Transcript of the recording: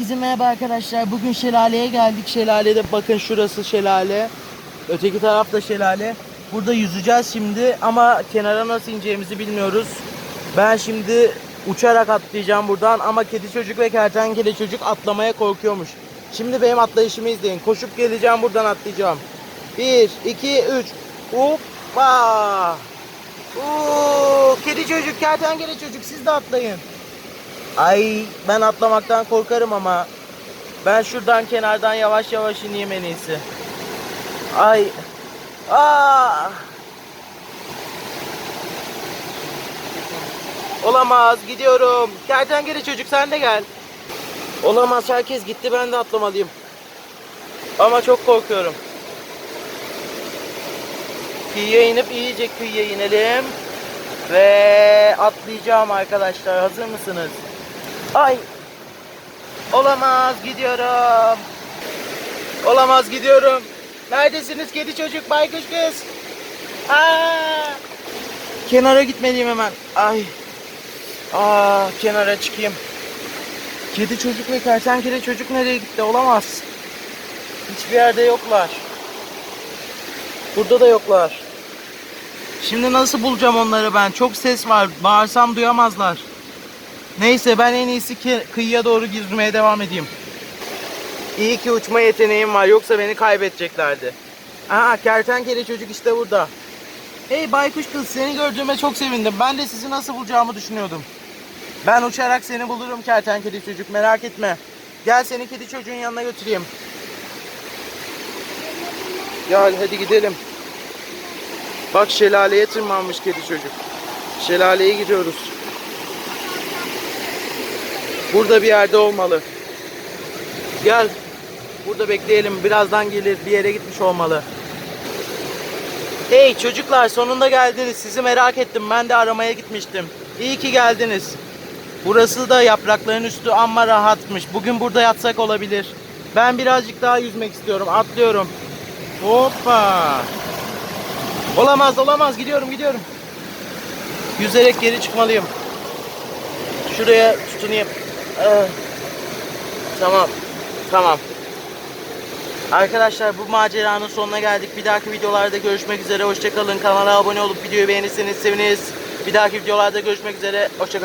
Herkese merhaba arkadaşlar. Bugün şelaleye geldik. Şelalede bakın şurası şelale. Öteki taraf da şelale. Burada yüzeceğiz şimdi ama kenara nasıl ineceğimizi bilmiyoruz. Ben şimdi uçarak atlayacağım buradan ama kedi çocuk ve kertenkele çocuk atlamaya korkuyormuş. Şimdi benim atlayışımı izleyin. Koşup geleceğim buradan atlayacağım. 1, 2, 3. Hoppa! Oo, kedi çocuk, kertenkele çocuk siz de atlayın. Ay ben atlamaktan korkarım ama ben şuradan kenardan yavaş yavaş ineyim en iyisi. Ay. Aa! Olamaz gidiyorum. Kertenkele çocuk sen de gel. Olamaz herkes gitti ben de atlamalıyım. Ama çok korkuyorum. Kıyıya inip iyice kıyıya inelim. Ve atlayacağım arkadaşlar. Hazır mısınız? Ay. Olamaz gidiyorum. Olamaz gidiyorum. Neredesiniz kedi çocuk baykuş kız? Aa! Kenara gitmeliyim hemen. Ay. Aa, kenara çıkayım. Kedi çocuk ve kertenkele çocuk nereye gitti? Olamaz. Hiçbir yerde yoklar. Burada da yoklar. Şimdi nasıl bulacağım onları ben? Çok ses var. Bağırsam duyamazlar. Neyse ben en iyisi kıyıya doğru girmeye devam edeyim. İyi ki uçma yeteneğim var yoksa beni kaybedeceklerdi. Aha kertenkele çocuk işte burada. Hey baykuş kız seni gördüğüme çok sevindim. Ben de sizi nasıl bulacağımı düşünüyordum. Ben uçarak seni bulurum kertenkele çocuk merak etme. Gel seni kedi çocuğun yanına götüreyim. Gel hadi gidelim. Bak şelaleye tırmanmış kedi çocuk. Şelaleye gidiyoruz. Burada bir yerde olmalı. Gel. Burada bekleyelim. Birazdan gelir. Bir yere gitmiş olmalı. Hey çocuklar sonunda geldiniz. Sizi merak ettim. Ben de aramaya gitmiştim. İyi ki geldiniz. Burası da yaprakların üstü amma rahatmış. Bugün burada yatsak olabilir. Ben birazcık daha yüzmek istiyorum. Atlıyorum. Hoppa. Olamaz olamaz. Gidiyorum gidiyorum. Yüzerek geri çıkmalıyım. Şuraya tutunayım. Ah. Tamam. Tamam. Arkadaşlar bu maceranın sonuna geldik. Bir dahaki videolarda görüşmek üzere. Hoşçakalın. Kanala abone olup videoyu beğenirseniz seviniriz. Bir dahaki videolarda görüşmek üzere. Hoşçakalın.